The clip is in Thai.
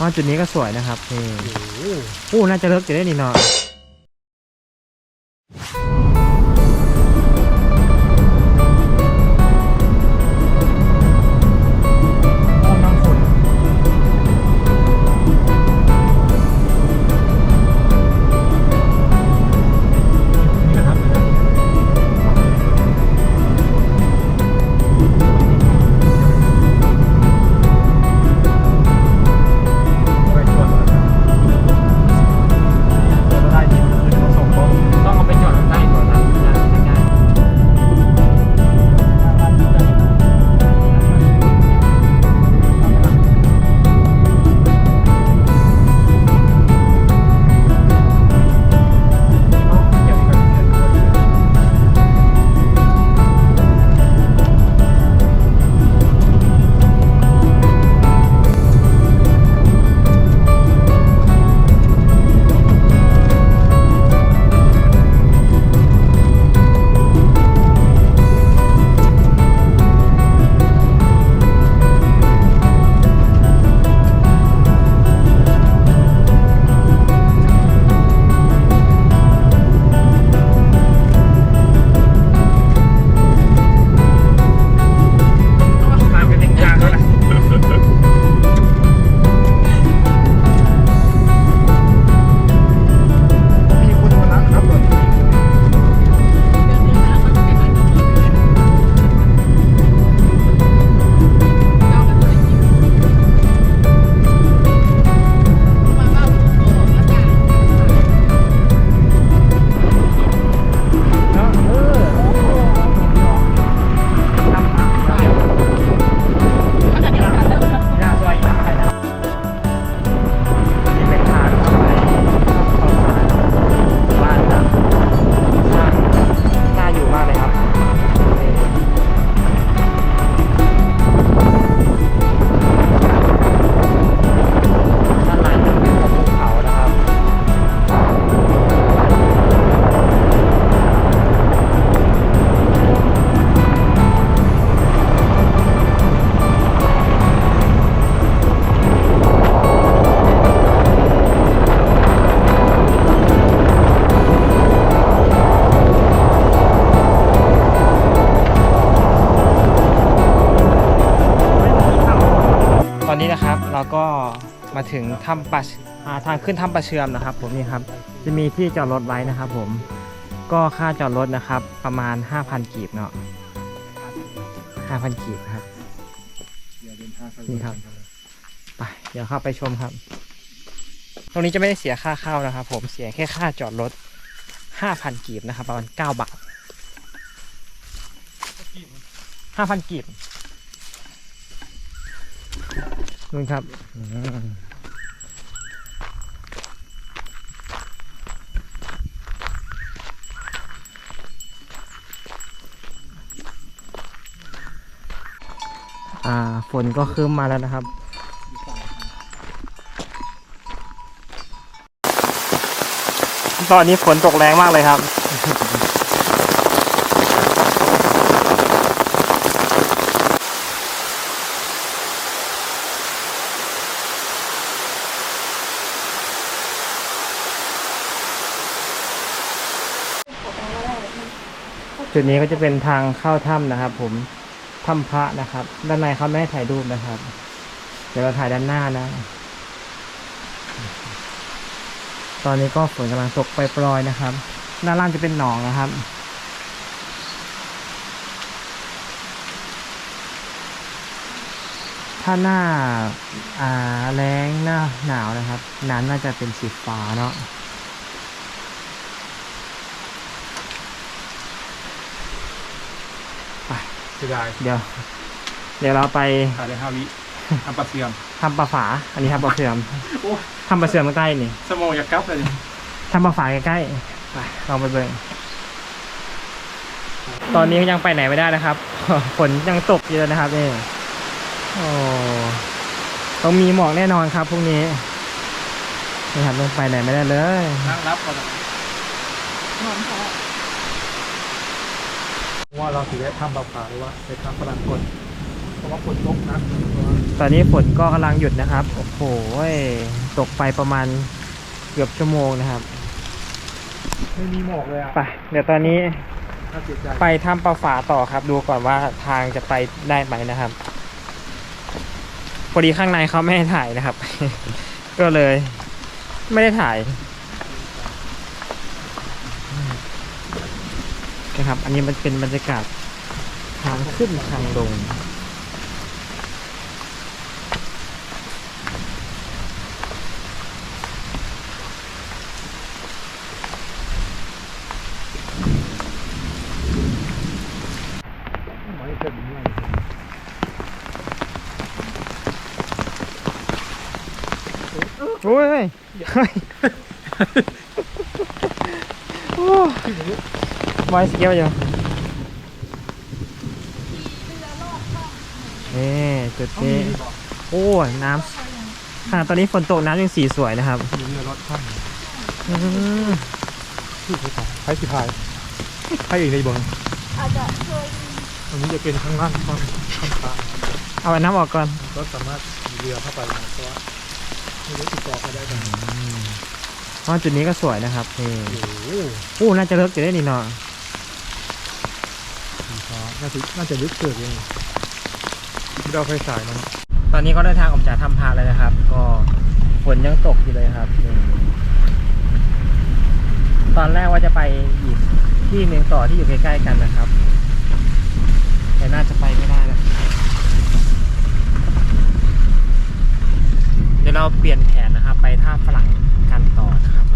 ว่าจุดนี้ก็สวยนะครับนี่โอ้น่าจะเลิกจะได้นี่เนาะ มาถึงถ้ำปลาอ่าทางขึ้นถ้ำปลาเชื่อมนะครับ ผมนี่ครับจะมีที่จอดรถไว้นะครับ ผมก็ค่าจอดรถนะครับ ประมาณ 5,000 กีบเนาะ5,000 กีบครับนี่ครับไปเดี๋ยวเข้าไปชมครับ ตรงนี้จะไม่ได้เสียค่าเข้านะครับ ผมเสียแค่ค่าจอดรถ 5,000 กีบนะครับ ประมาณ 9 บาท5,000 กีบ นู่นครับอ่าฝนก็คืมมาแล้วนะครับตอนนี้ฝนตกแรงมากเลยครับ จุดนี้ก็จะเป็นทางเข้าถ้ำนะครับ ผมถ้ำพระนะครับ ด้านในเขาไม่ให้ถ่ายรูปนะครับ เดี๋ยวเราถ่ายด้านหน้านะ ตอนนี้ก็ฝนกำลังตกไปปลอยๆนะครับ ด้านล่างจะเป็นหนองนะครับถ้าหน้าอ่าแรงหน้าหนาวนะครับน้ำน่าจะเป็นสีฟ้าเนาะ สียดายเดี๋ยว เดี๋ยวเราไปขาดเลยห้าวิทำปลาเสื่อมทำปลาฝา อันนี้ทำปลาเสื่อมโอ้ทำปลาเสื่อมใกล้ๆนี่สมองอยากกลับเลยทำปลาฝาใกล้ๆไปลองไปเบิ่งตอนนี้ยังไปไหนไม่ได้นะครับฝนยังตกอยู่เลยนะครับนี่โอ้ต้องมีหมอกแน่นอนครับพรุ่งนี้นี่ครับยังไปไหนไม่ได้เลยนั่งรับก่อน ว่าเราถือได้ทำปลาผาหรือว่าไปทำฝรั่งกดเพราะว่าฝนตกนะตอนนี้ฝนก็กำลังหยุดนะครับ โอ้โหตกไปประมาณเกือบชั่วโมงนะครับ ไม่มีหมอกเลยอะไปเดี๋ยวตอนนี้น่าเสียใจไปถ้ำปลาฝาต่อครับ ดูก่อนว่าทางจะไปได้ไหมนะครับ พอดีข้างในเขาไม่ให้ถ่ายนะครับ ก็เลย ไม่ได้ถ่าย นะครับ อันนี้มันเป็นบรรยากาศทางขึ้นทางลงเต็มเนี่ยโอ้ยเฮ้ย ไว้สเกลอยู่นี่จุดนี้โอ้ยน้ำขนาดตอนนี้ฝนตกน้ำยังสีสวยนะครับมีเรือรถข้ามอืมที่ใช้ถ่ายใช้สิพายใช้เองในบ่งอาจจะเคยอันนี้จะเป็นข้างล่างข้างข้างตางเอาน้ำออกก่อนก็สามารถมีเรือเข้าไปนะเพราะว่าไม่รู้ติดต่อใครได้กันเพราะจุดนี้ก็สวยนะครับนี่โอ้โหโอ้น่าจะเลิกจะได้นี่เนาะ น่าจะน่าจะลึกเกิดเลยเราเคยสายนะตอนนี้ก็เดินทางออกจากถ้ำพระเลยนะครับ ก็ฝนยังตกอยู่เลยครับ ตอนแรกว่าจะไปอีกที่หนึ่งต่อที่อยู่ใกล้ๆกันนะครับ แต่น่าจะไปไม่ได้แล้วเดี๋ยวเราเปลี่ยนแผนนะครับ ไปท่าฝรั่งกันต่อนะครับ